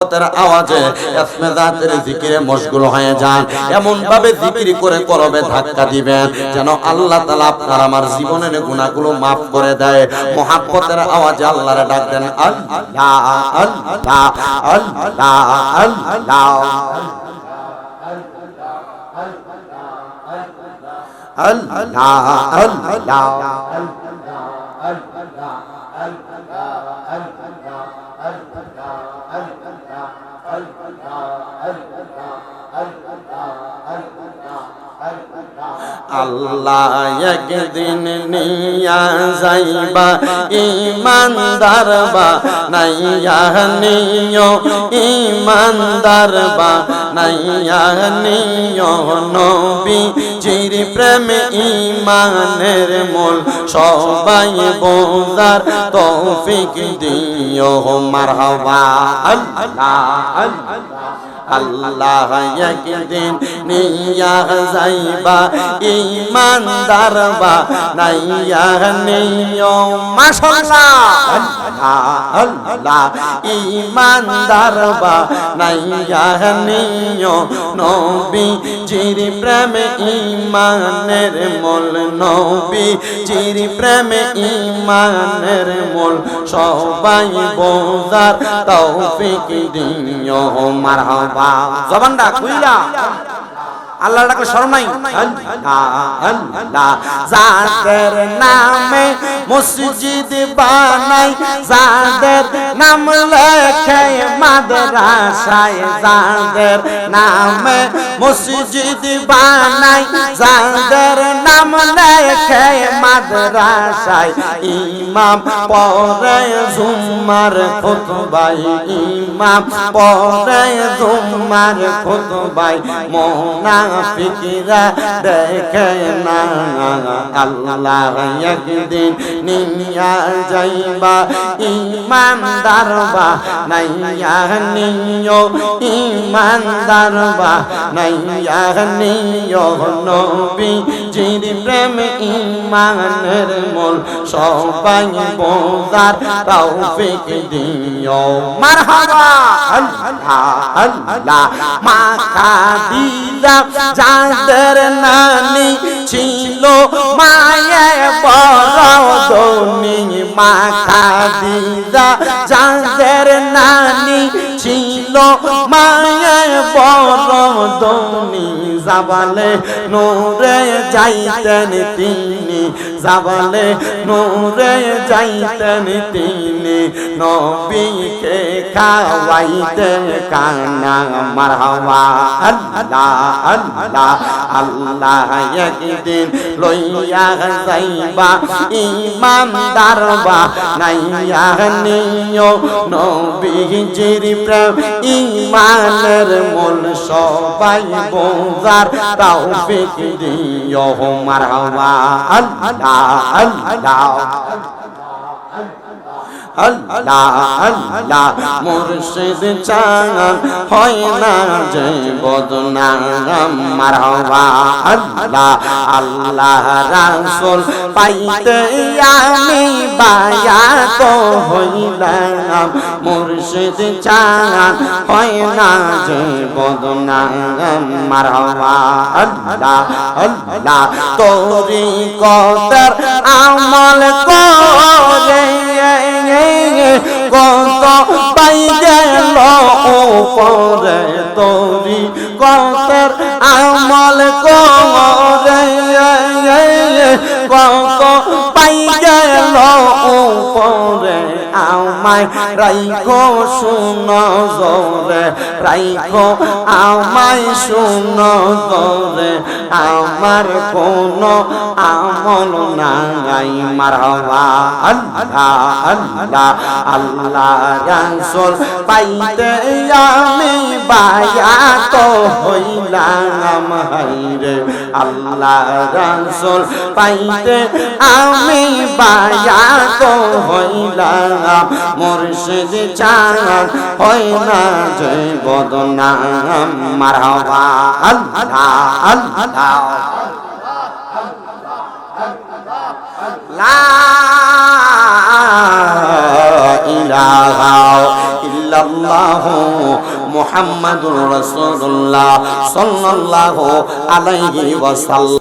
মহব্বতের আওয়াজে হয়ে আল্লাহ তাআলা আল্লাহ আল্লাহ আল্লাহ আল্লাহ আল্লাহ الله الله الله الله একদিন নিয়া যাইবা ইমানদার বা নাইয়া নিও ইমানদার বা নাইয়া নিও। নবী চির প্রেম ইমানের মূল, সবাই বোঝার তৌফিক দিও। মারহাবা, আল্লাহ আল্লাহ। আল্লাহ একদিন নিয়া যাইবা ইমানদার বা নাইয়া নিও মাশাআল্লাহ। আল্লাহ ইমানদার বা নাইয়া নিও নবী জির প্রেম ইমানের মূল নবী জির প্রেম ইমানের মূল সবাই বোঝার তৌফিক দিও, মারহাবা। জবানটা খুইলা। আল্লাহ ডাকলে শরম নাই? যাদের নামে মসজিদ বানাই যাদের নাম লেখে মাদ্রাসায় যাদের নামে মসজিদ বানাই যাদের নাম লেখে মাদ্রাসায় ইমাম পরে জুমার খুতবাই ইমাম পরে জুমার খুতবাই মোনাফিকরা দেখে না। আল্লাহ একদিন নিয়া যাইবা ইমানদার বা নাইয়া নিও। ইমানদার বা নাইয়া নিও নবী জির প্রেম ইমানের মূল সবাই বোঝার তৌফিক দিও। মারহাবা। আল্লাহ আল্লাহ মা খাদিজা যাদের নানি ছিল, মায়ে বড় দনি মা খাদিজা যাদের নানি ছিল, মায়ে বড় দনি জাবালে নূরে যাইতেন তিনি, জাবালে নূরে যাইতেন তিনি। নবীকে খাওয়াইতেন কানা মারহাবা, আল্লাহ আল্লাহ আল্লাহ একদিন লইয়া যাইবা, ইমানদার বা নাইয়া নিও। নবীজির প্রেম, ইমানের মূল সবাই বোঝার তৌফিক দিও মারহাবা আল্লাহ আল্লাহ আল্লাহ আল্লাহ মুর্শিদ চান, হয় না যে বদনাম মারহাবা আল্লাহ আল্লাহ রাসূল, পাইতে আমি মুর্শিদ চান হয় না যে বদনাম মারহাবা আল্লাহ আল্লাহ, তোরি কদর আমল করে। কত পাই গেল উপরে তরি কতের আমল করে। কত আমায় রাইখো জোরে, রাইখো আমায় জোরে। আমার কোন আমল নাই মারহাবা আল্লাহ আল্লাহ আল্লাহ পাইতে আমি হইলাম হাইরে আল্লাহ পাইতে আমি হইলাম মুর্শিদ চান হয় না যে বদনাম মারহাবা আল্লাহ আল্লাহ। লা ইল্লা ইল্লাল্লাহ আলাইহি ওয়াসাল্লাম।